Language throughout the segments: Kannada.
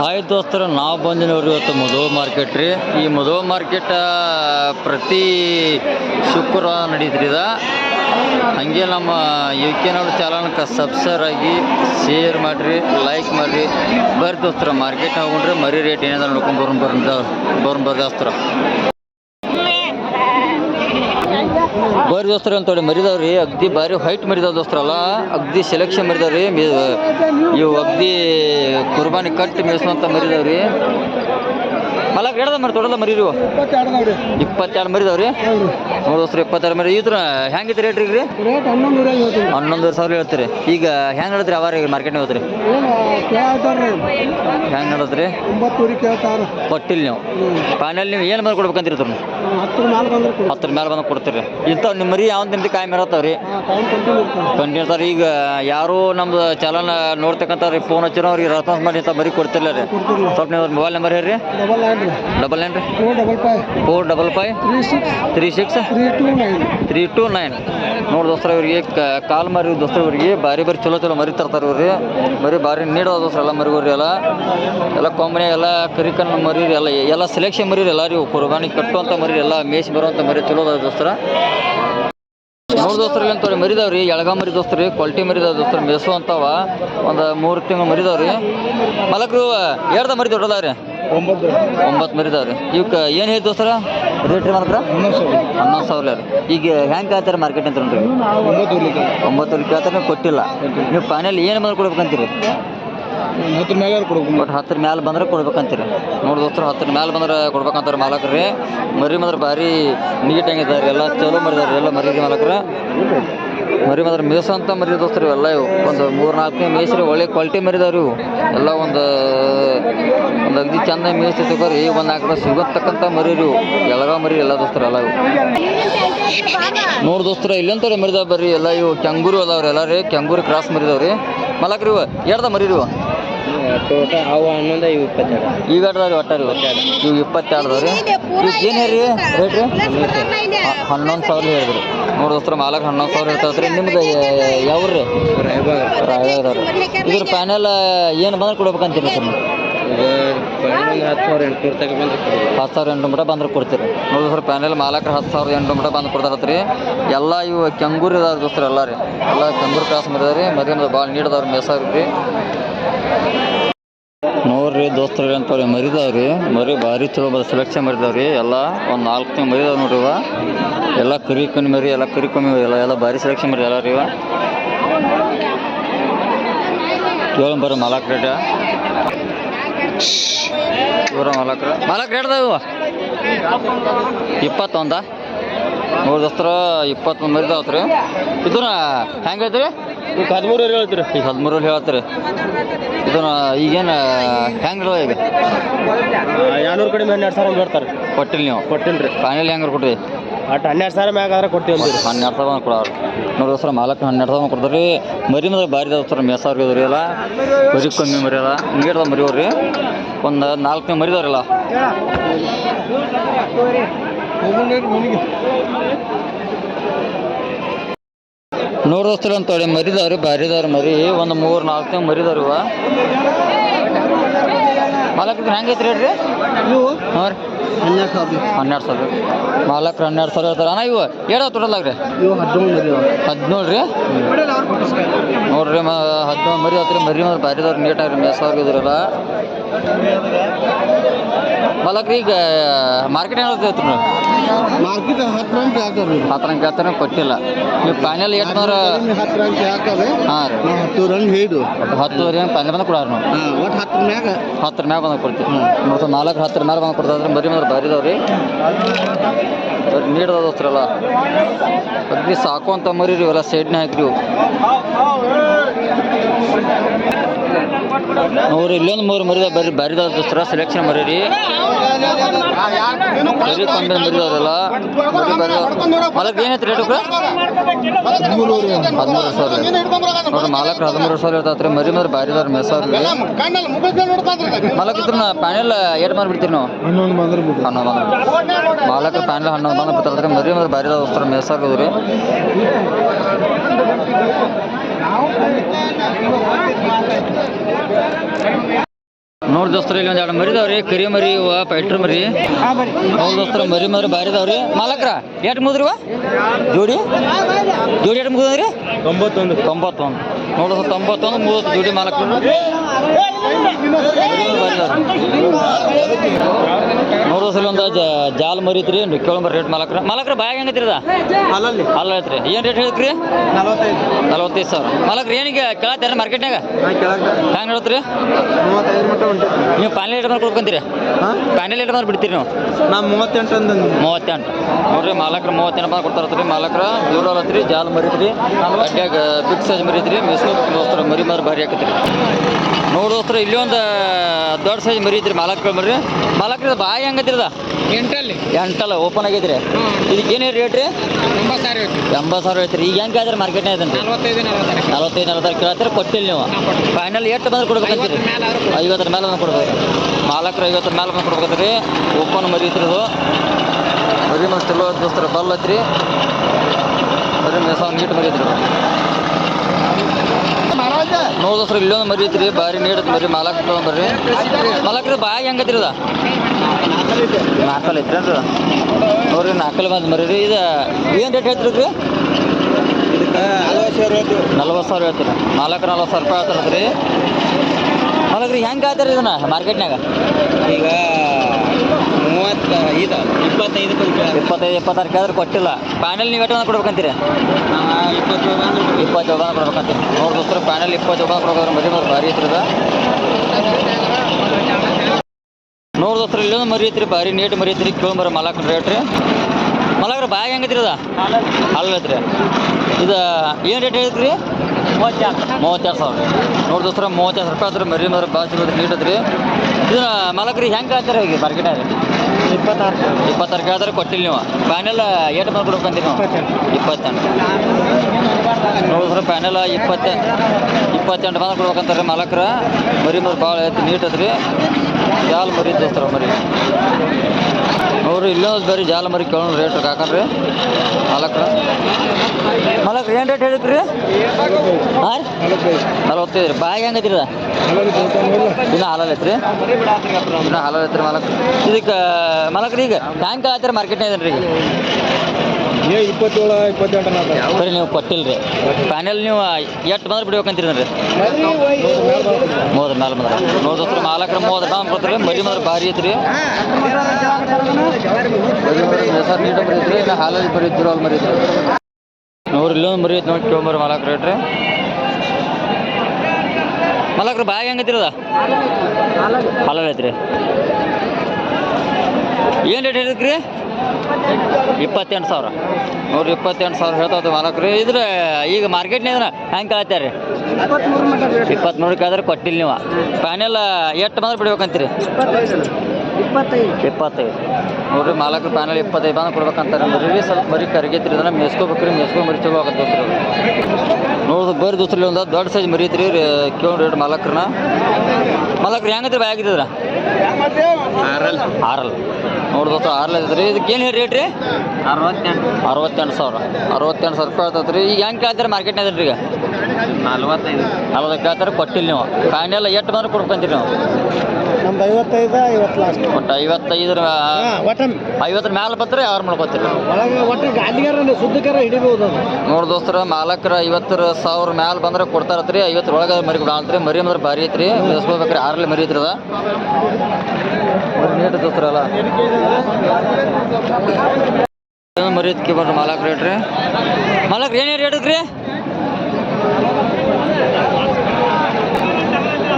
ಹಾಯ್ ದೋಸ್ತರ, ನಾವು ಬಂದಿನವ್ರಿ ಇವತ್ತು ಮದುವೆ ಮಾರ್ಕೆಟ್ ರೀ. ಈ ಮದುವೆ ಮಾರ್ಕೆಟ್ ಪ್ರತಿ ಶುಕ್ರವಾರ ನಡೀತ್ರಿ ಇದ. ಹಂಗೆ ನಮ್ಮ ಯು ಕೆ ನೋಡ್ ಚಾನಲ್ಗೆ ಸಬ್ಸ್ಕ್ರೈಬ್ ಆಗಿ ಶೇರ್ ಮಾಡಿರಿ ಲೈಕ್ ಮಾಡಿರಿ. ಬರ್ರಿ ದೋಸ್ತರ ಮಾರ್ಕೆಟ್ ಹೋಗ್ರಿ ಮರಿ ರೇಟ್ ಏನಾದ್ರು ನೋಡ್ಕೊಂಡು ಬರೋಣ ಬರೋಣ ಬರೋಣ ದೋಸ್ತರು ಅಂತೇಳಿ ಮರಿದಾವ್ರಿ. ಅಗ್ದಿ ಭಾರಿ ಹೈಟ್ ಮರಿದಾವ್ ದೋಸ್ತರಲ್ಲ. ಅಗ್ದಿ ಸೆಲೆಕ್ಷನ್ ಮರಿದಾವ್ರಿ. ಇವು ಅಗ್ದಿ ಕುರ್ಬಾನಿ ಕಟ್ಟಿ ಮೇಯಿಸುವಂತ ಮರಿದಾವ್ರಿ. ಮಲಕ್ ಹಿಡ್ದ ಮರಿ ತೊಡಲ್ಲ ಮರಿ ಇವು ಇಪ್ಪತ್ತೆರಡು ಮರಿ ಇದಾವ್ರಿ ನೋಡಿ ದೋಸ್ತ್ರ ಇಪ್ಪತ್ತೆರಡು ಮರಿ ಇದ್ರ ಹೆಂಗಿತ್ತು ರೇಟ್ ರೀ ರೇಟ್ ಹನ್ನೊಂದು ಸಾವಿರ ಹೇಳ್ತೀರಿ. ಈಗ ಹೆಂಗೆ ಹೇಳಿದ್ರಿ ಅವಾರ ಈಗ ಮಾರ್ಕೆಟ್ನಾಗ ಕೇಳ್ತಾರ್ರಿ ಹೆಂಗೆ ಹೇಳಿದ್ರಿ ಕೊಟ್ಟಿಲ್ಲ ನೀವು. ಫೈನಲ್ ನೀವು ಏನು ಮರಿ ಕೊಡ್ಬೇಕಂತೀರಿ ಇದ್ರ ಹತ್ತರ ಮೇಲೆ ಬಂದು ಕೊಡ್ತೀರಿ. ಇಂಥವ್ ನಿಮ್ಮ ಮರಿ ಯಾವ ದಿನದ ಕಾಯಿ ಟೈಮ್ ಕಂಟಿನ್ಯೂ ಈಗ ಯಾರು ನಮ್ದು ಚಲನ ನೋಡ್ತಕ್ಕಂಥವ್ರಿ ಫೋನ್ ಹಚ್ಚಿರೋ ಅವ್ರಿಗೆ ರೆಸ್ಪಾನ್ಸ್ ಮಾಡಿ ಅಂತ ಮರಿ ಕೊಡ್ತಿಲ್ಲ ರೀ. ಸ್ವಲ್ಪ ನೀವು ಮೊಬೈಲ್ ನಂಬರ್ ಹೇಳ್ರಿ. ರೀ ಡಬಲ್ ನೈನ್ ರೀ? Four double five four double five three six three six three two nine three two nine ನೋಡಿ ದೋಸ್ತರ ಇವರಿಗೆ ಕಾಲ್ ಮರಿ ದೋಸ್ತರ ಇವ್ರಿಗೆ ಭಾರಿ ಬಾರಿ ಚಲೋ ಚಲೋ ಮರಿ ತರ್ತಾರೆ ಇವ್ರಿ. ಬರೀ ಭಾರಿ ನೀಡೋ ದೋಸ್ತರ ಎಲ್ಲ ಮರಿಗೋರಿ ಎಲ್ಲ. ಎಲ್ಲ ಕೊಂಬನಿ ಎಲ್ಲ ಕರಿಕನ್ ಮರಿ ಎಲ್ಲ ಎಲ್ಲ ಸೆಲೆಕ್ಷನ್ ಮರಿ ಎಲ್ಲ ರೀ ಕುರ್ಬಾನಿ ಕಟ್ಟುವಂಥ ಮರಿ ಎಲ್ಲ ಮೇಸಿ ಬರುವಂಥ ಮರಿ ಚಲೋ ಅದ ದೋಸ್ತರ. ನೋಡಿ ದೋಸ್ತರ ಅಂತ ಮರಿದಾವ್ರಿ. ಎಳಗ ಮರಿ ದೋಸ್ತ್ರಿ ಕ್ವಾಲಿಟಿ ಮರಿದಾವ ದೋಸ್ತರು ಮೇಸು ಅಂತವ. ಒಂದು ಮೂರು ತಿಂಗಳು ಮರಿದಾವ್ರಿ. ಮಲಕ್ರು ಎರಡ್ದ ಮರಿ ದೊಡ್ಡದಾವ್ರಿ ಒಂಬತ್ತು. ಒಂಬತ್ತು ಮರಿದಾವ್ರಿ ಇವಕ್ಕೆ ಏನು ಹೇಳಿ ದೋಸ್ತರ ರೇಟ್ ರೀ ಮಾತ್ರ ಹನ್ನೊಂದು ಸಾವಿರ. ರೀ ಈಗ ಹೆಂಗೆ ಕೇಳ್ತಾರೆ ಮಾರ್ಕೆಟ್ ಅಂತ ನೋಡ್ರಿ? ಒಂಬತ್ತು ಕೇಳ್ತಾರೆ ನೀವು ಕೊಟ್ಟಿಲ್ಲ. ನೀವು ಫೈನಲ್ ಏನು ಮಾಡಿ ಕೊಡ್ಬೇಕಂತೀರಿ? ಹತ್ತರ ಮ್ಯಾಲೆ ಕೊಡ್ಬೇಕು? ಬಟ್ ಹತ್ತರ ಮ್ಯಾಲೆ ಬಂದ್ರೆ ಕೊಡ್ಬೇಕಂತೀರಿ. ನೋಡಿ ದೋಸ್ತರು ಹತ್ತರ ಮ್ಯಾಲೆ ಬಂದ್ರೆ ಕೊಡ್ಬೇಕಂತಾರೆ ಮಾಲಕ್ರಿ. ಮರಿ ಬಂದ್ರೆ ಭಾರಿ ನೀಟಾಗಿದ್ದಾರೆ ಎಲ್ಲ ಚಲೋ ಮರಿದಾರೆ. ಎಲ್ಲ ಮರಿ ಮಾಲಕ್ರ. ಮರಿ ಮಾತ್ರ ಮೇಸು ಅಂತ ಮರಿ ದೋಸ್ತರು ಇವೆಲ್ಲ ಇವು. ಒಂದು ಮೂರು ನಾಲ್ಕು ಮೇಸ್ರಿ ಒಳ್ಳೆ ಕ್ವಾಲಿಟಿ ಮರಿದಾರು ಇವು. ಎಲ್ಲ ಒಂದು ಒಂದು ಅಗ್ದಿ ಚಂದ ಮೇಯ್ಸಿ ತಗೋರಿ ಒಂದು ನಾಲ್ಕು ಸಿಗತಕ್ಕಂಥ ಮರಿ ಇವು. ಎಲ್ಲಗ ಮರಿ ಎಲ್ಲ ದೋಸ್ತರು ಎಲ್ಲ ಇವು. ನೋಡಿ ದೋಸ್ತರ ಇಲ್ಲಂತಾರೆ ಮರಿದಾವ ಬರ್ರಿ. ಎಲ್ಲ ಇವು ಕೆಂಗೂರು ಅದಾವ್ರಿ ಎಲ್ಲ ರೀ. ಕೆಂಗೂರು ಕ್ರಾಸ್ ಮರಿದಾವ್ರಿ ಮಲಕ್ರಿ ಇವು. ಎರಡ್ದ ಮರಿ ಇವು. ಈಗ ಒಟ್ಟಾರಿ ಇವು. ಇಪ್ಪತ್ತೆರಡು ರೀ. ಏನು ಹೇಳಿ ರೇಟ್ ರೀ? ಹನ್ನೊಂದು ಸಾವಿರ ಹೇಳಿದ್ರಿ. ನೋಡಿ ದೋಸ್ತರ ಮಾಲಕ್ ಹನ್ನೊಂದು ಸಾವಿರ ಇರ್ತೈತ್ರಿ ನಿಮ್ದು ಯಾವ್ರಿ? ಇದ್ರ ಪ್ಯಾನೆಲ್ ಏನು ಬಂದ್ರೆ ಕೊಡ್ಬೇಕಂತೀರಿ ಸರ್ ಹತ್ತು ಸಾವಿರ ಎಂಟು ಮೀಟರ್ ಬಂದ್ರೆ ಕೊಡ್ತೀರಿ. ನೋಡಿ ಸರ್ ಪ್ಯಾನೆಲ್ ಮಾಲಕ್ರ ಹತ್ತು ಸಾವಿರದ ಎಂಟು ಮೀಟರ್ ಬಂದು ಕೊಡ್ತಾರತ್ರಿ. ಎಲ್ಲ ಇವು ಕೆಂಗೂರು ಇದಾವ ದೋಸ್ತರ ಎಲ್ಲ ರೀ. ಎಲ್ಲ ಕೆಂಗೂರು ಕ್ರಾಸ್ ಮರಿದಾವ್ರಿ ಮರಿ ಭಾಳ ನೀಡದವ್ರಿ ಮೇಸಾವ್ರಿ ರೀ ನೋಡ್ರಿ ದೋಸ್ತರು ಅಂತವ್ರಿ ಮರಿದಾವ್ರಿ. ಮರಿ ಭಾರಿ ಚಲೋ ಬದ ಸೆಲೆಕ್ಷನ್ ಮರಿದಾವ್ರಿ ಎಲ್ಲ ಒಂದು ನಾಲ್ಕು ತಿಂಗಳು ಮರಿದಾವ್ ನೋಡ್ರಿ ಇವ. ಎಲ್ಲ ಕರಿ ಕಮ್ಮಿ ಮರಿ, ಎಲ್ಲ ಕರಿ ಕಮ್ಮಿ ಎಲ್ಲ ಎಲ್ಲ ಭಾರಿ ಸೆಲೆಕ್ಷನ್ ಮರಿ ಎಲ್ಲ ರೀ ಇವ. ಕೇಳ ಮಾಲಕ್ ರೇಟ ಇವರ ಮಾಲಾಕ್ರ ಮಾಲಾಕ್ ರೇಟ್ ಇವ. ಇಪ್ಪತ್ತೊಂದ? ನೋಡಿ ದೋಸ್ತರ, ಇಪ್ಪತ್ತೊಂದು ಮರಿದಾವತ್ರಿ. ಇದನ್ನ ಹೆಂಗೆ ಐತ್ರಿ? ಈಗ ಹದಿಮೂರು ಹೇಳ್ತೀರಿ? ಈಗ ಹದಿಮೂರಲ್ಲಿ ಹೇಳ್ತೀರಿ. ಇದನ್ನ ಈಗೇನು ಹೆಂಗೆ ಈಗ? ಎರಡ್ನೂರು ಕಡಿಮೆ ಹನ್ನೆರಡು ಸಾವಿರ ಹೇಳ್ತಾರೆ. ಕೊಟ್ಟಿಲ್ಲ ನೀವು? ಕೊಟ್ಟಿಲ್ಲ ರೀ. ಫೈನಲ್ ಹೆಂಗಾರು ಕೊಡ್ರಿ ಅಟ್ ಹನ್ನೆರಡು ಸಾವಿರ ಮ್ಯಾಗ ಆದ್ರೆ ಕೊಟ್ಟಿವಿ ಅಂತೀರಿ. ಹನ್ನೆರಡು ಸಾವಿರ ಕೊಡೋರು ನೋಡಿ ಸರ್ ಮಾಲಕ್ ಹನ್ನೆರಡು ಸಾವಿರ ಕೊಡ್ತಾರೆ ಮರಿ ಮತ್ತೆ ಭಾರಿ ಸರ್ ಮೇಸಾವ್ರಿಗೆ ಅದ್ರಿ ಎಲ್ಲ. ಮರಿ ಕಮ್ಮಿ ಮರಿ ಅಲ್ಲ ಹಿಂಗೇಟದ ಮರಿಯವ್ರಿ ಒಂದು ನಾಲ್ಕು ಮರಿದವ್ರಲ್ಲ ನೋಡಿ ಅಂತ ಅಂತೇಳಿ ಮರಿದವ್ರಿ ಬಾರಿದವ್ರಿ ಮರಿ ಒಂದು ಮೂರು ನಾಲ್ಕು ತಿಂಗ್ ಮರಿದವ್ರಿ ಮಾಲಕ್ರ ಹೆಂಗೈತಿ ರೇಟ್ ರೀ ಹಾಂ ರೀ. ಹನ್ನೆರಡು ಸಾವಿರ. ಹನ್ನೆರಡು ಸಾವಿರ. ಮಾಲಕ್ರು ಹನ್ನೆರಡು ಸಾವಿರ ಇರ್ತಾರೆ ಅಣ್ಣ ಇವು ಏಡ ತೊಡಲಾಗ ರೀ ಇವು ಹದಿನೇಳು ಮರಿ ಹದಿನೇಳು ರೀ? ನೋಡ್ರಿ ಮ ಹದಿನೇಳು ಮರಿ ಆತ್ರಿ ಮರಿ ಮಾತ್ರ ಬಾರಿದವ್ರು ನೀಟಾಗಿ ಮೇಸವ್ರಿಗೆ ಇದ್ರಲ್ಲ. ಮಲಕ್ರಿ ಈಗ ಮಾರ್ಕೆಟ್ ಮಾರ್ಕೆಟ್ ಹತ್ತು ರಂಕ್ ಹತ್ತು ರಂಗ್ ಕೊಟ್ಟಿಲ್ಲ ನೀವು ಫೈನಲ್ ಎಂಟ್ನೂರ ಹತ್ತು ರಂಕ್ ಹಾಕವೆ ಹಾಂ ರೀ. ಹತ್ತು ರಂಕ್ ಹಿಡಿದು ಹತ್ತುವರೆ ಹಂಗೆ ಫೈನಲ್ ಬಂದು ಕೊಡಾರ ನಾವು? ಹಾಂ ಒಟ್ಟು ಹತ್ತರ ಮ್ಯಾಗ. ಹತ್ತರ ಮ್ಯಾಗ ಬಂದು ಕೊಡ್ತೀವಿ ಮತ್ತು ನಾಲ್ಕು ಹತ್ತರ ಮ್ಯಾಲ ಬಂದು ಕೊಡ್ತಾರೆ ಬಾರಿದವ್ರಿ ನೀಡ್ದ ದೋಸ್ತ್ರಲ್ಲ ಸಾಕು ಅಂತ ಇವೆಲ್ಲ ಸೈಡ್ನೇ ಹಾಕ್ರಿ ನೋಡ್ರಿ ಇಲ್ಲೊಂದು ಮೂರು ಮರಿದ ಬರೀ ಬಾರಿದ ದೋಸ್ತರ ಸೆಲೆಕ್ಷನ್ ಮರಿ ರೀ ಬರೀ ಕಮ್ಮಿ ಮರಿದವ್ರಲ್ಲ ಬರೀ ಬರೀ ಮಾಲಕ್ ಏನೈತೆ ರೇಟು ಹದಿಮೂರು ಸಾವಿರ. ನೋಡ್ರಿ ಮಾಲಕ್ ಹದಿಮೂರು ಸಾವಿರ ಇರ್ತೈತ್ರಿ ಮರಿ ಮರಿ ಬಾರಿದಾರ ಮೆಸಾವ್ರಿ ಮಾಲಕ್ ಇದ್ರ ಪ್ಯಾನೆಲ್ ಏಟ್ ಮಾಡಿಬಿಡ್ತೀರಿ ನಾವು? ಹನ್ನೊಂದು ಬಂದ್ರೆ ಹನ್ನೊಂದು ಬಂದ್ರೆ ಮಾಲಕ್ರ ಪ್ಯಾನೆಲ್ ಹನ್ನೊಂದು ಬಂದು ಬಿಡ್ತಾರೆ ಮರಿ ಮರಿ ಬಾರಿದಾರ ದೋಸ್ತರ ಮೆಸಾಗೋದ್ರಿ ನೋಡಿ ದೋಸ್ತರ, ಇಲ್ಲಿ ಒಂದು ಎರಡು ಮರಿ ಇದಾವ್ರಿ ಕರಿ ಮರಿ, ಇವ ಪೈಟ್ರ್ ಮರಿ. ಹೌದು ದೋಸ್ತರ, ಮರಿ ಮರಿ ಬಾರಿ ಇದಾವ್ರಿ ಮಾಲಕ್ರ ಎಷ್ಟು ಮುಗಿದ್ರಿವ ಜೋಡಿ? ಜೋಡಿ ಎಷ್ಟು ಮುಗಿದ್ರಿ ತೊಂಬತ್ತೊಂದು. ತೊಂಬತ್ತೊಂದು. ನೋಡಿದ್ರೆ ತೊಂಬತ್ತೊಂದು ಮೂವತ್ತು ಜೋಡಿ ಮಾಲಕ್ರು. ನೋಡು ಸಲ ಒಂದು ಜಾಲ್ ಮರಿ ಐತ್ರಿ ಕೇಳಂಬರ್ ರೇಟ್ ಮಾಲಕ್ರ. ಮಾಲಕ್ರ ಬಾಯಾಗ ಹೆಂಗೈತ್ರಿ ಅದ ಅಲ್ಲಲ್ಲಿ. ಅಲ್ಲ ಐತ್ರಿ. ಏನು ರೇಟ್ ಹೇಳಿದ್ರಿ? ನಲವತ್ತೈದು. ನಲವತ್ತೈದು ಸಾವಿರ. ಮಾಲಕ್ರ ಏನಿಗೆ ಕೇಳತ್ತಾರ ಮಾರ್ಕೆಟ್ನಾಗ ಹೆಂಗೆ ಉಂಟು. ನೀವು ಫೈನಲ್ ಏಟ್ ಮಾಡಿ ಕೊಡ್ಕೊಂತೀರಿ ಹಾಂ? ರೇಟ್ ಮಾಡಿ ಬಿಡ್ತೀರಿ ನೀವು? ನಾ ಮೂವತ್ತೆಂಟು ಮೂವತ್ತೆಂಟು. ನೋಡ್ರಿ ಮಾಲಕ್ರ ಮೂವತ್ತೆಂಟು ಮಾಡಿ ಕೊಡ್ತಾರತ್ರಿ. ಮಾಲಕ್ರ ಜೋಡೋಲತ್ರಿ ಜಾಲ್ ಮರಿತ್ರಿ. ಅಡ್ಡಾಗ ಬಿಗ್ ಸೈಜ್ ಮರಿತ್ರಿ. ಮೈಸೂರು ದೋಸ್ತರ ಮರಿ ಮಾರು ಭಾರಿ ಹಾಕತ್ರಿ. ನೋಡಿ ಹತ್ರ ಇಲ್ಲಿ ಒಂದು ದೊಡ್ಡ ಸೈಜ್ ಮರಿ ಐತ್ರಿ ಮಾಲಕ್ ಮರಿ. ಮಾಲಕ್ ಬಾಯಿ ಹೆಂಗತ್ರಿ ಅದ ಎಂಟಲ್ಲಿ. ಎಂಟಲ್ಲ ಓಪನ್ ಆಗೈತ್ರಿ. ಇದಕ್ಕೆ ಏನೇ ರೇಟ್ ರೀ? ಎಂಬತ್ತು ಸಾವಿರ ಎಂಬತ್ತು ಸಾವಿರ ಐತ್ರಿ. ಈಗ ಹೆಂಗೆ ಆದ್ರೆ ಮಾರ್ಕೆಟ್ನಾಗ ನಲ್ವತ್ತೈದು ನಲವತ್ತೈದು ನಲವತ್ತಾರು ಕೇಳ್ತಾರೆ ಕೊಟ್ಟಿಲ್ಲ ನೀವು. ಫೈನಲ್ ಎಷ್ಟು ಬಂದ್ರೆ ಕೊಡ್ಬೇಕಂತೀರಿ? ಐವತ್ತರ ಮೇಲೆ ಬಂದು ಕೊಡ್ಬೇಕು ಮಾಲಕ್ರು ಐವತ್ತರ ಮೇಲೆ ಬಂದು ಕೊಡ್ಬೇಕಂತ್ರಿ. ಓಪನ್ ಮರಿ ಐತ್ರಿ ಇದು. ಮರಿ ಮಸ್ತ್ ಎಲ್ಲೋ ದೋಸ್ತರ. ಬಲ್ ಐತ್ರಿ. ಮರಿ ಮೇಸ ನೀಟ್ ಮರಿ ಐತ್ರಿ ದೋಸ್ತರ ಇಲ್ಲೊಂದು ಮರಿ ಐತ್ರಿ ಭಾರಿ ನೀಡತ್ ಮರಿ ಮಾಲಕ್ ಬರ್ರಿ ಮಾಲಕ್ರ ಬಾಯಿ ಹೆಂಗತ್ರಿ ಅದ ನಾಲ್ಕಲ್ ಐತ್ರಿ ಅದು. ನೋಡ್ರಿ ನಾಲ್ಕಲ್ ಬಂದು ಮರಿ ರೀ. ಇದು ಏನು ರೇಟ್ ಹೇಳ್ತೀರಿ ರೀ ಐತಿ ನಲ್ವತ್ತು ಸಾವಿರ ಹೇಳ್ತೀರಿ. ನಾಲ್ಕು ನಲ್ವತ್ತು ಸಾವಿರ ರೂಪಾಯಿ ಹೇಳ್ತಾರತ್ ರೀ ಮಾಲಕ್ರಿ ಹೆಂಗೆ ಆಯ್ತಾರ ಇದನ್ನ ಮಾರ್ಕೆಟ್ನಾಗ ಈಗ ಮೂವತ್ತ ಐದು ಇಪ್ಪತ್ತೈದು ಇಪ್ಪತ್ತೈದು ಇಪ್ಪತ್ತಾರು ಕೇಳಿದ್ರೆ ಕೊಟ್ಟಿಲ್ಲ. ಪ್ಯಾನಲ್ ನೀವು ಎಷ್ಟು ಕೊಡ್ಬೇಕಂತೀರಿ? ಇಪ್ಪತ್ತು ಇಪ್ಪತ್ತೇಳು ಬಂದು ಕೊಡ್ಬೇಕಂತೀರಿ. ನೋಡ್ ದೋಸ್ತರ ಫೈನಲ್ ಇಪ್ಪತ್ತೇಳು ಬಂದು ಕೊಡ್ಬೇಕಾದ್ರೆ ಮರಿ ಮತ್ತೆ ಭಾರಿ ಐತ್ರದ. ದೋಸ್ತರು ದೋಸ್ತರ ಇಲ್ಲೊಂದು ಮರಿ ಐತ್ರಿ. ಭಾರಿ ನೀಟ್ ಮರಿ ಐತ್ರಿ. ಕೇಳಂಬರ ಮಲಾಕ್ ರೇಟ್ ರೀ. ಮಲಾಕ್ರ ಬಾಯಿ ಹೆಂಗೈತ್ರಿ ಅದ ಅಲ್ಲ ಐತ್ರಿ ಇದು ಏನು ರೇಟ್ ಹೇಳಿದ್ರಿ? ಮೂವತ್ತೆರಡು ಸಾವಿರ. ನೋಡಿ ದೋಸ್ತರ ಮೂವತ್ತೆರಡು ಸಾವಿರ ರೂಪಾಯಿ ಆದ್ರೆ ಮರಿ ಮರಿ ಭಾಳ ಚಲೋ ನೀಟ್ ಐತ್ರಿ ಇದು ಮಲಕ್ರಿ ಹೆಂಗೆ ಹೇಳ್ತಾರೆ ಈಗ ಮಾರ್ಕೆಟ್ನಾಗ ಇಪ್ಪತ್ತಾರು ಇಪ್ಪತ್ತಾರು ಕೇಳಿದ್ರೆ ಕೊಟ್ಟಿಲ್ಲ ನೀವು. ಪ್ಯಾನೆಲ್ ಏಟ್ ಬಂದು ಕೊಡ್ಬೇಕಂತೀರಿ ನಾವು? ಇಪ್ಪತ್ತೆಂಟು. ನೋಡಿದ್ರೆ ಪ್ಯಾನೆಲ್ ಇಪ್ಪತ್ತೆ ಇಪ್ಪತ್ತೆಂಟು ಬಂದು ಕೊಡ್ಬೇಕಂತಾರೆ ಮಲಕ್ರ ಮರಿ ಮರಿ ಭಾಳ ಐತಿ ನೀಟ್ ಐತ್ರಿ ಯಾಲ್ ಮರಿ ದೋಸ್ತರ ಮರಿ ನೋಡ್ರಿ ಇಲ್ಲೊಂದು ಬರೀ, ಜಾಲ ಮರಿ ಕೇಳೋಣ ರೇಟ್ ಹಾಕನ್ರಿ ಮಾಲಕ್ ಮಾಲಕ್ ಏನು ರೇಟ್ ಹೇಳಿದ್ರಿ? ಹಾಂ ರೀ? ರೀ. ಬಾಯಿ ಹೆಂಗೈತ್ರಿ ಇದು? ಇನ್ನ ಹಾಲಲ್ಲಿ ಐತ್ರಿ? ಇನ್ನ ಹಾಲಲ್ಲಿ ಮಾಲಕ್ ಇದಕ್ಕೆ ಮಾಲಕ್ರಿ ಈಗ ಟ್ಯಾಂಕ್ ಆಯ್ತಾರ ಮಾರ್ಕೆಟ್ನಾಗ ಇದನ್ರಿ ಈಗ. ಇಪ್ಪತ್ತೇಳು ಇಪ್ಪತ್ತೆಂಟು ಬರೀ ನೀವು ಕೊಟ್ಟಿಲ್ಲ ರೀ. ಪ್ಯಾನೆಲ್ ನೀವು ಎಷ್ಟು ಬಂದ್ರೆ ಬಿಡ್ಬೇಕಂತೀರಿ ರೀ ಮೂವತ್ತು ಮೇಲೆ ಬಂದ್ರೆ ನೋಡಿದ್ರ ನಾಲ್ಕರ ಮೂವತ್ತು ಬಂದು ಕೊಡ್ತೀರಿ ಮರಿ ಮಾತ್ರ ಭಾರಿ ಐತ್ರಿ. ಸರ್ ನೀಟಾಗಿ ಬರೀತ್ರಿ ಇಲ್ಲ ಹಾಲಲ್ಲಿ ಬರೀತಿರು ಅಲ್ಲಿ ಮರೀತ್ರಿ ನೋಡ್ರಿ ಇಲ್ಲೊಂದು ಮರಿ ಐತಿ ನೋಡಿ ಕೇಳ್ಬರಿ ಮಾಲಕ್ರ ರೇಟ್ ರೀ. ಮಾಲಕ್ರ ಬಾಯಿ ಹೆಂಗೈತಿರದ ಹಾಲಲ್ಲಿ ಐತ್ರಿ. ಏನು ರೇಟ್ ಹೇಳಿದ್ರಿ? ಇಪ್ಪತ್ತೆಂಟು ಸಾವಿರ. ನೂರ ಇಪ್ಪತ್ತೆಂಟು ಸಾವಿರ ಹೇಳ್ತಾವ ಮಾಲಕ್ರಿ. ಇದ್ರೆ ಈಗ ಮಾರ್ಕೆಟ್ನಾಗ ಹೆಂಗೆ ಕೇಳ್ತಾರೆ ರೀ ಇಪ್ಪತ್ತ್ಮೂರು ಆದ್ರೆ ಕೊಟ್ಟಿಲ್ಲ ನೀವು. ಫೈನಲ್ ಎಷ್ಟು ಬಂದ್ರೆ ಬಿಡ್ಬೇಕಂತೀರಿ? ಇಪ್ಪತ್ತೈದು. ನೋಡ್ರಿ ಮಾಲಕ್ರು ಪ್ಯಾನಲ್ ಇಪ್ಪತ್ತೈದು ಬಂದು ಕೊಡ್ಬೇಕಂತಾರೆ. ರೀ ಸ್ವಲ್ಪ ಮರಿ ಕರಗೈತ್ರಿ. ಇದನ್ನ ಮೇಸ್ಕೋಬೇಕ್ರಿ ಮೇಸ್ಕೊ ಮರಿ ಚಲೋ ಆಗತ್ತೆ ದೋಸ್ರು ನೋಡ್ದು ಬರೀ ದೋಸ್ರಲ್ಲಿ ಒಂದು ದೊಡ್ಡ ಸೈಜ್ ಮರಿತ್ರಿ ಕೇಳಿ ರೇಟ್ ಮಾಲಕ್ರನ್ನ. ಮಾಲಕ್ರು ಹೆಂಗತ್ರಿ ಬಾಯಾಗಿದ್ರ ಆರಲ್. ದೋಸ್ತ ಆರ್ಲ್ ಐತ್ರಿ ಇದಕ್ಕೆ ಏನು ರೇಟ್ ರೀ? ಅರವತ್ತೆಂಟು. ಅರವತ್ತೆಂಟು ಸಾವಿರ. ಅರವತ್ತೆಂಟು ಸಾವಿರ ರೂಪಾಯಿ ಆಗ್ತೈತೆ ರೀ. ಈಗ ಹೆಂಗೆ ಕೇಳ್ತಾರೆ ಮಾರ್ಕೆಟ್ನಾಗ ಈಗ ನಲ್ವತ್ತೈದು. ನಲ್ವತ್ತು ಕೇಳ್ತಾರೆ ಕೊಟ್ಟಿಲ್ಲ ನೀವು. ಫೈನಲ್ ಎಷ್ಟು ಬಂದ್ರೆ ಕೊಡ್ಕೊಂತೀರಿ ನೀವು? ನಮ್ದು ಐವತ್ತೈದು ಐವತ್ತು ಲಾಸ್ಟ್ ಒಟ್ಟು ಐವತ್ತೈದರ ಒಟ್ಟು ಐವತ್ತರ ಮ್ಯಾಲೆ ಬಂದ್ರೆ ಯಾರು ಮಾಡ್ಕೋತೀರಿ ಒಳಗೆ ಒಟ್ಟು ಗಾಲಿಗಾರ ಶುದ್ಧಕರ ಹಿಡಿಬೋದು ನೋಡಿ ದೋಸ್ತರ ಮಾಲಕರ ಐವತ್ತರ ಸಾವಿರ ಮ್ಯಾಲ ಬಂದ್ರೆ ಕೊಡ್ತಾರತ್ರಿ ಐವತ್ತರ ಒಳಗೆ ಮರಿ ಕೊಡಂತ್ರಿ ಮರಿ ಅಂದ್ರೆ ಭಾರಿ ಐತ್ರಿ ಬೆಳೆಸ್ಕೋಬೇಕ್ರಿ ಆರಲ್ಲಿ ಮರಿ ಐತ್ರಿ ಅದ. ನೀಟ್ ದೋಸ್ತರ ಅಲ್ಲ ಇದೊಂದು ಮರಿ ಐತ್ಕಿ ಬರ್ರಿ ಮಾಲಕ್ ರೇಟ್ ರೀ? ಮಾಲಕ್ ಏನೇ ರೇಟ್ ಐತ್ರಿ?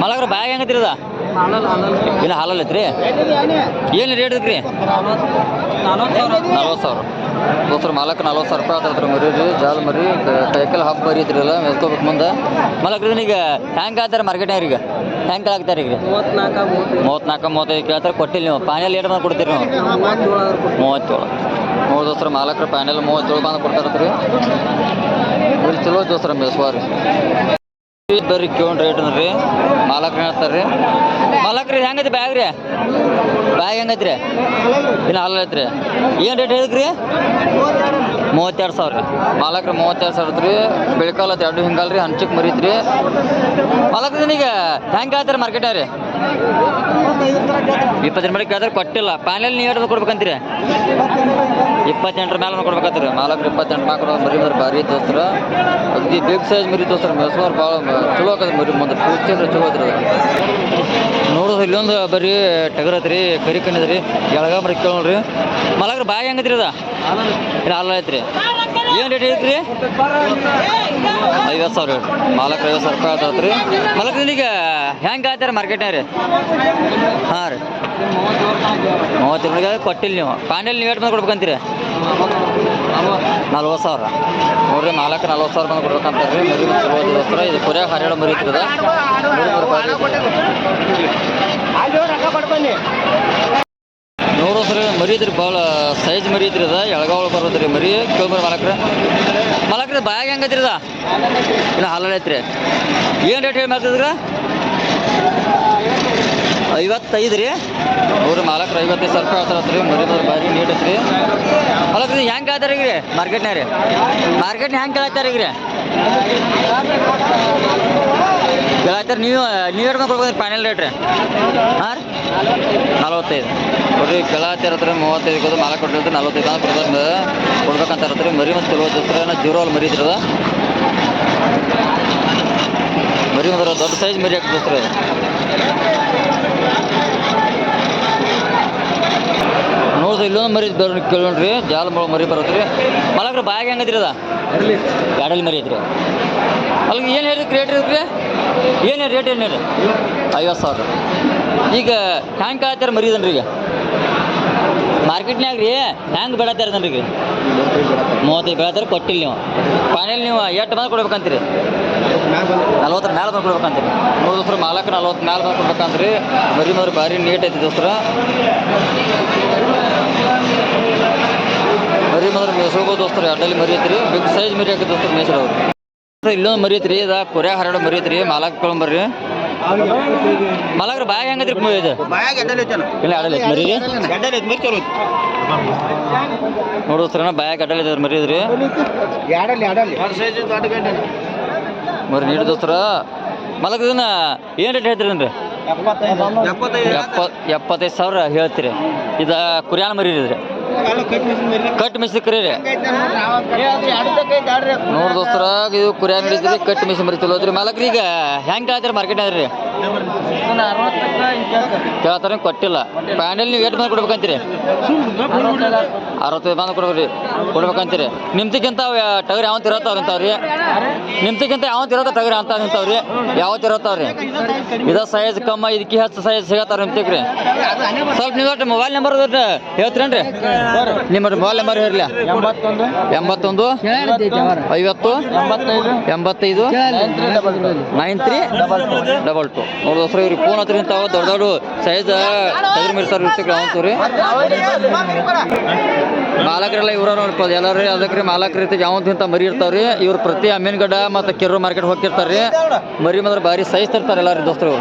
ಮಾಲಕ್ರ ಬ್ಯಾಗ್ ಹೆಂಗೈತ್ರಿ ಇನ್ನು ಹಾಲಲ್ಲಿ ಐತ್ರಿ? ಏನು ರೇಟ್ ಐತ್ರಿ? ನಲ್ವತ್ತು ಸಾವಿರ. ದೋಸ್ತರ, ಮಾಲಕ್ ನಲ್ವತ್ತು ಸಾವಿರ ರೂಪಾಯಿ ಆತೈತ್ರಿ ಮರಿ ರೀ ಜಾಲ ಮರಿ. ಕೈಕಲ್ ಹಬ್ಬ ಮರಿ ಐತ್ರಿ ಎಲ್ಲ ಮೆಸ್ಕೋಬೇಕು ಮುಂದೆ. ಮಾಲಕ್ರಿ ಈಗ ಹ್ಯಾಂಗೆ ಆಗ್ತಾರೆ ಮಾರ್ಕೆಟ್ನಾಗ ಈಗ? ಹೆಂಗೆ ಆಗ್ತಾರೆ ಈಗ? ಮೂವತ್ನಾಲ್ಕು ಮೂವತ್ತೈದು ಕೇಳ್ತಾರೆ, ಕೊಟ್ಟಿಲ್ಲ ನೀವು. ಪ್ಯಾನೆಲ್ ಏಟ್ ಬಂದು ಕೊಡ್ತೀರಿ ನೀವು? ಮೂವತ್ತೇಳು. ಮೂರು ದೋಸ್ತರ, ಮಾಲಕ್ರ ಪ್ಯಾನೆಲ್ ಮೂವತ್ತೇಳು ಬಂದು ಕೊಡ್ತಾರತ್ರಿ. ಚಲೋ ದೋಸ್ತರ, ಮೆಸ್ವಾರಿ. ಬರ್ರಿ ಕೇಳ್ ರೇಟ್ ರೀ ಮಾಲಕ್ರ ಹೇಳ್ತಾರ್ರಿ. ಮಾಲಕ್ರಿ ಹೆಂಗೈತಿ ಬ್ಯಾಗ್ ರೀ? ಬ್ಯಾಗ್ ಹೆಂಗೈತ್ರಿ? ರೀ ಇನ್ನು ಹಾಲು ಐತ್ರಿ. ಏನು ರೇಟ್ ಹೇಳಿದ್ರಿ? ಮೂವತ್ತೆರಡು ಸಾವಿರ ರೀ. ಮಾಲಕ್ರಿ ಮೂವತ್ತೆರಡು ಸಾವಿರ ರೀ ಬೆಳಕಾಲ ಎರಡು ಹಿಂಗಲ್ರಿ ಹಂಚಕ್ಕೆ ಮರಿತ್ರಿ. ಮಾಲಕ್ರಿ ಈಗ ಹೆಂಗೆ ಆಯ್ತಾರೆ ಮಾರ್ಕೆಟ್ ರೀ ಇಪ್ಪತ್ತು ಜನ ಮೇಲೆ ಕೇಳಿದ್ರೆ ಕೊಟ್ಟಿಲ್ಲ. ಪ್ಯಾನೆಲ್ ನೀವು ಎರಡು ಕೊಡ್ಬೇಕಂತೀರಿ? ಇಪ್ಪತ್ತೆಂಟರ ಮೇಲೆ ಕೊಡ್ಬೇಕಂತೀರಿ ಮಾಲಕ್ರು ಇಪ್ಪತ್ತೆಂಟು ಕೊಡೋದು ಮರಿ ಅಂದ್ರೆ ಭಾರಿ ದೋಸ್ತರ. ಅದಕ್ಕೆ ಬಿಗ್ ಸೈಜ್ ಮರಿ ದೋಸ್ತರ. ಮೆಸ್ಮಾರ್ ಭಾಳ ಚಲೋ ಆಗದ ಮರಿ ಮುಂದೆ. ಅಂದ್ರೆ ಚಲೋ ಅದು. ನೋಡೋದು ಇಲ್ಲೊಂದು ಬರೀ ಟಗರ್ ಐತ್ರಿ, ಕರಿ ಕಣ್ಣಿದ್ರಿ ಎಳಗ ಮರಿ ಕೇಳೋಣ್ರಿ. ಮಲಗ್ರ ಬಾಯಿ ಹೆಂಗೈತ್ರಿ ಅದ? ಹಾಲು ಐತ್ರಿ. ಏನು ರೇಟ್ ಐತ್ರಿ ಐವತ್ತು ಸಾವಿರ. ಮಾಲಕ್ರ ಐವತ್ತು ಸಾವಿರ ರೂಪಾಯಿ ಆತತ್ರಿ ಮಲಕ್ರ ಈಗ ಹೆಂಗೆ ಆಯ್ತಾರೆ ಮಾರ್ಕೆಟ್ನಾಗ ರೀ ಹಾಂ ರೀ. ಮೂವತ್ತು ರೂಪಾಯಿಗೆ ಕೊಟ್ಟಿಲ್ಲ ನೀವು. ಪಾಂಡೆಲ್ ನೀವು ಎಷ್ಟು ಬಂದು ಕೊಡ್ಬೇಕಂತೀರಿ? ನಲ್ವತ್ತು ಸಾವಿರ. ನೋಡ್ರಿ, ನಾಲ್ಕು ನಲ್ವತ್ತು ಸಾವಿರ ಬಂದು ಕೊಡ್ಬೇಕಂತಾರೆ ರೀ ಮರಿ ಚಲೋ ಇದು ಕುರಿಯಾಗ ಹರಿಯಾಣ ಮರಿ ಅದ ಮರಿ ಮರಿ ಐತ್ರಿ. ನೋಡೋ ಸರ್ ಮರಿ ಐತ್ರಿ ಭಾಳ ಸೈಜ್ ಮರಿ ಐತ್ರಿ ಅದ, ಎಳಗಾವಳ ಬರೋದ್ರಿ ಮರಿ ಕೇಳ್ಬರಿ ಮಾಲಕ್ರ. ಮಾಲಕ್ರ, ಬಾಯಾಗ ಹೆಂಗೈತ್ರಿ ಅದ? ಇನ್ನು ಐತ್ರಿ. ಏನು ರೇಟ್ ಹೇಳಿ ಮಾಡ್ತಿದ್ರ ಐವತ್ತೈದು ರೀ. ನೋಡ್ರಿ, ಮಾಲಕ್ರ ಐವತ್ತೈದು ಸಾವಿರ ರೂಪಾಯಿ ಹೇಳ್ತಾರತ್ರಿ ಮರಿ ಮರಿ ಭಾರಿ ನೀಟ್ ಐತ್ರಿ. ಮಾಲಕ್ರ ಹೆಂಗೆ ಕೇಳ್ತಾರೆ ಈಗ ರೀ ಮಾರ್ಕೆಟ್ನಾಗ ರೀ. ಮಾರ್ಕೆಟ್ನ ಹೆಂಗೆ ಕೇಳತ್ತಾರ ಈಗ ರೀ ಕೇಳತ್ತಾರ ನೀವು ನೀವು ಹೇಳ್ಕೊಂಡು ಕೊಡ್ಬೋದು ಫೈನಲ್ ರೇಟ್ ರೀ. ಹಾಂ ರೀ. ನಲ್ವತ್ತೈದು. ನೋಡ್ರಿ ಗಲಾಟೆ ಹತ್ರ ಮೂವತ್ತೈದು ಕೊದು ಮಾಲ ಕೊಟ್ಟಿರ್ತಾರೆ ನಲ್ವತ್ತೈದು. ಅಂತ ಕೊಡ್ತಾರೆ ಕೊಡ್ಬೇಕಂತ ಇರತ್ರಿ ಮರಿ ಮತ್ತು ಚಲೋ ಜೀರೋ ಮರಿ ಇದ್ರದ ಮರಿ ಅಂದ್ರೆ ದೊಡ್ಡ ಸೈಜ್ ಮರಿ ಹಾಕ್ತಿರ್ತಾರೆ ನೋಡ್ರಿ, ಇಲ್ಲೊಂದು ಮರಿ ಬರೋ ಕೇಳೋಣ್ರಿ ಜಾಲ ಮರಿ ಬರತ್ರಿ ಮಲಗ್ರ, ಬಾಯಾಗ ಹೆಂಗದ್ರಿ ಅದ? ಗಾಡಲ್ಲಿ ಮರಿ ಐತ್ರಿ. ಅಲ್ಲಿ ಏನು ಹೇಳಿ ರೇಟ್ ಇರ್ರಿ ಏನು ರೇಟ್ ಏನು ಹೇಳಿ ಐವತ್ತು ಸಾವಿರ. ಈಗ ಹ್ಯಾಂಗೆ ಕಾಯ್ತಾರ ಮರಿದನ್ರಿ ಈಗ? ಮಾರ್ಕೆಟ್ನ್ಯಾಗ ರೀ ಹ್ಯಾಂಗೆ ಬೆಳತ್ತಾರ ಇದನ್ರಿ ಈಗ? ಮೂವತ್ತೈದು ಬೆಳತ್ತಾರ ಕೊಟ್ಟಿಲ್ಲ ನೀವು. ಫೈನಲ್ ನೀವು ಎಷ್ಟು ಮಂದಿ ಕೊಡ್ಬೇಕಂತೀರಿ? ನಲ್ವತ್ತರ ಮ್ಯಾಲೆ ಬಂದು ಕೊಡ್ಬೇಕಂತೀರಿ. ಮೂರು ದೋಸ್ತ್ರ ಮಾಲಕ್ಕ ನಲ್ವತ್ತು ಮ್ಯಾಲೆ ಬಂದು ಕೊಡ್ಬೇಕಂತ್ರಿ ಮರಿ ಮರಿ ಭಾರಿ ನೀಟ್ ಐತಿ ದೋಸ್ತರ. ಮರಿ ಮದ್ರ ಮೇಸೋಗೋ ದೋಸ್ತರ ಅಡ್ಡಲ್ಲಿ ಮರಿ ಐತ್ರಿ. ಬಿಗ್ ಸೈಜ್ ಮರಿ ಹಾಕಿ ದೋಸ್ತರ ಮೇಸರ್ ಇಲ್ಲೊಂದು ಮರಿ ಐತ್ರಿ, ಇದ ಕೊರ್ಯಾಗ ಹರಡೋ ಮರಿ ಐತ್ರಿ ಮಾಲಕ್ರ ಬ್ಯಾಗ್ ಹೆಂಗದ್ರಿ ಇದು? ಇಲ್ಲ ಅಡಲ್ ಐತಿ ಮರಿ ನೋಡು ದೋಸ್ತರ ಬ್ಯಾಗ್ ಅಡ್ಡಲ್ ಐತೆ ಮರಿ ಇದ್ರಿ ಮರಿ ನೀಡಿ ದೋಸ್ತರ. ಮಲಗದನ್ನ ಇದನ್ನ ಏನು ರೇಟ್ ಹೇಳ್ತೀರಿ ಅಂದ್ರೆ ಎಪ್ಪ ಎಪ್ಪತ್ತೈದು ಸಾವಿರ ಹೇಳ್ತೀರಿ. ಇದು ಕುರಿಯಾನ ಮರಿ ಇದ್ರಿ. ಕಟ್ ಮಿಸಿ ಕರೀರಿ. ನೋಡ್ ದೋಸ್ತರ, ಇದು ಕುರಿಯ ನಡೀತೀರಿ ಕಟ್ ಮಿಸಿ ಮರಿ ಚಲೋ ಐತ್ರಿ ಈಗ ಹೆಂಗ್ ಕೇಳ್ತೀರಿ ಮಾರ್ಕೆಟ್ ರೀ ಕೇಳ್ತಾರ ಕೊಟ್ಟಿಲ್ಲ. ಪ್ಯಾಂಡಲ್ ನೀವು ಎಷ್ಟು ಬಂದು ಕೊಡ್ಬೇಕಂತೀರಿ? ಅರವತ್ತೈದು ಬಂದು ಕೊಡ್ಬೇಕ್ರಿ, ಕೊಡ್ಬೇಕಂತೀರಿ. ನಿಮ್ದಿಗಿಂತ ಟಗರಿ ಯಾವತ್ತು ಇರತ್ತಾವ್ರಿ ಅಂತವ್ರಿ ನಿಮ್ದಕ್ಕಿಂತ ಯಾವತ್ತು ಇರತ್ತ ಟಗರ್ ಅಂತ ನಿಂತಾವ್ರಿ ಯಾವತ್ತು ಇರತ್ತಾವ್ರಿ ಇದ ಸೈಜ್ ಕಮ್ಮ ಇದಕ್ಕೆ ಹೆಚ್ಚು ಸೈಜ್ ಸಿಗತ್ತಾರ ನಿಮ್ತಿಕ್ರಿ ಸ್ವಲ್ಪ ನಿಮ್ಗೆ ಮೊಬೈಲ್ ನಂಬರ್ ಹೇಳ್ತೀರೇನ್ರಿ? ನಿಮ್ಮ ಮೊಬೈಲ್ ನಂಬರ್ ಎಂಬತ್ತೊಂದು ಎಂಬತ್ತೊಂದು, ಐವತ್ತು, ಎಂಬತ್ತೈದು, ನೈನ್ ತ್ರೀ ಡಬಲ್ ಟು. ನೋಡಿ ಸರ್ ಇವ್ರಿಗೆ ಫೋನ್ ಹತ್ರ ಇಂತಾವ ದೊಡ್ಡ ದೊಡ್ಡ ಸೈಜ್ ತೆಗ್ರು ಮಿರ್ತಾರ ಇರ್ತಿಕ್ರಿ ಅವಂತೂ ರೀ ಮಾಲಕರೆಲ್ಲ ಇವ್ರ ನೋಡ್ಕೊಳ್ಳಿ ಎಲ್ಲರೂ ಅದಕ್ಕೆ ಮಾಲಕರ ರೀತಿ ಯಾವಂತ ಇಂಥ ಮರಿ ಇರ್ತಾವ್ರಿ. ಇವ್ರು ಪ್ರತಿ ಅಮೀನ್ಗಡ್ಡ ಮತ್ತು ಕೆರೂರು ಮಾರ್ಕೆಟ್ ಹೋಗಿರ್ತಾರೆ ರೀ ಮರಿ ಮಾತ್ರ ಭಾರಿ ಸೈಜ್ ತರ್ತಾರೆ ಎಲ್ಲರೂ ದೋಸ್ತರು